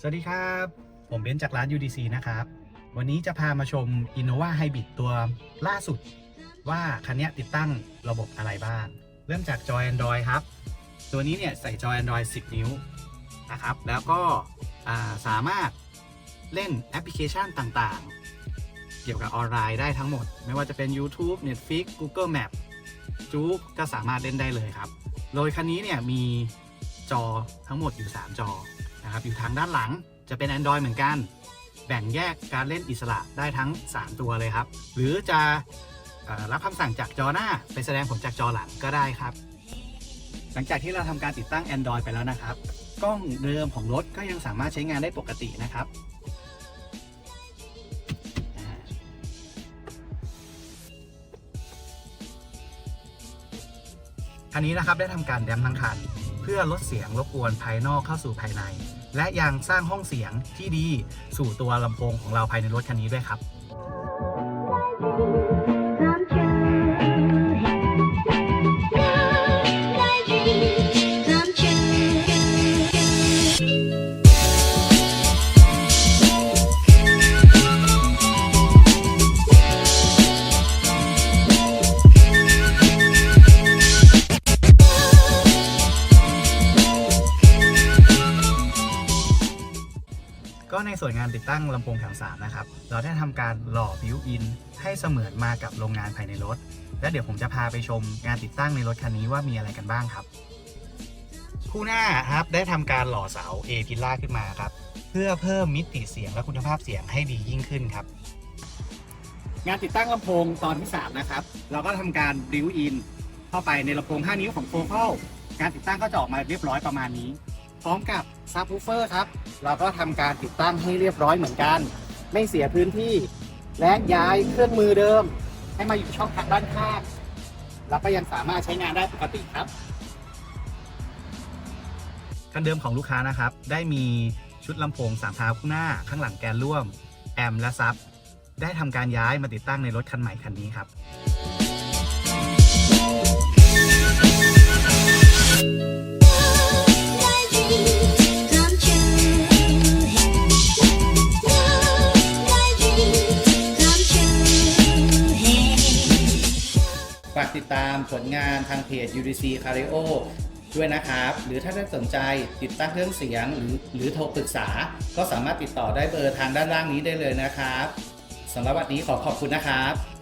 สวัสดีครับ ผมเบนซ์จากร้าน UDC นะครับ วันนี้จะพามาชม Innova Hybrid ตัวล่าสุด ว่าคันนี้ติดตั้งระบบอะไรบ้าง เริ่มจากจอ Android ครับ ตัวนี้เนี่ยใส่จอ Android 10 นิ้วนะครับ แล้วก็สามารถเล่นแอปพลิเคชันต่างๆ เกี่ยวกับออนไลน์ได้ทั้งหมด ไม่ว่าจะเป็น YouTube Netflix Google Map จู๊กก็สามารถเล่นได้เลยครับ โดยคันนี้เนี่ยมีจอทั้งหมดอยู่ 3 จอ นะครับอยู่ทางด้านหลังจะเป็น Android เหมือนกัน แบ่งแยกการเล่นอิสระได้ทั้ง 3 ตัวเลยครับ หรือจะรับคำสั่งจากจอหน้าไปแสดงผลจากจอหลังก็ได้ครับ หลังจากที่เราทำการติดตั้ง Android ไปแล้วนะครับ กล้องเดิมของรถก็ยังสามารถใช้งานได้ปกตินะครับอันนี้นะครับได้ทำการแดมทั้งคัน พื่อลดเสียงรบกวนภายนอกเข้าสู่ภายใน และยังสร้างห้องเสียงที่ดีสู่ตัวลำโพงของเราภายในรถคันนี้ด้วยครับ ก็ในส่วนงานติดตั้งลำโพงแถว3นะครับ เราได้ทำการหล่อบิวอินให้เสมือนมากับโรงงานภายในรถ และเดี๋ยวผมจะพาไปชมงานติดตั้งในรถคันนี้ว่ามีอะไรกันบ้างครับ คู่หน้าครับได้ทำการหล่อเสา A พิล่าขึ้นมาครับ เพื่อเพิ่มมิติเสียงและคุณภาพเสียงให้ดียิ่งขึ้นครับ งานติดตั้งลำโพงตอนที่ 3 นะครับ เราก็ทำการบิวอินเข้าไปในลำโพง 5 นิ้วของโฟกัลการติดตั้งก็จะออกมาเรียบร้อยประมาณนี้ พร้อมกับซับวูเฟอร์ครับ เราก็ทำการติดตั้งให้เรียบร้อยเหมือนกัน ไม่เสียพื้นที่ และย้ายเครื่องมือเดิม ให้มาอยู่ช่องทางด้านข้างแล้วก็ยังสามารถใช้งานได้ปกติครับคันเดิมของลูกค้านะครับ ได้มีชุดลำโพงสามพาข้างหน้าข้างหลังแกนร่วม แอมและซับได้ทำการย้ายมาติดตั้งในรถคันใหม่คันนี้ครับากติดตามผลงานทางเพจ UDC Cario ด้วยนะครับ หรือถ้าท่านสนใจติดตั้งเครื่องเสียงหรือหรือโทรปรึกษา ก็สามารถติดต่อได้เบอร์ทางด้านล่างนี้ได้เลยนะครับสำหรับวันนี้ขอขอบคุณนะครับ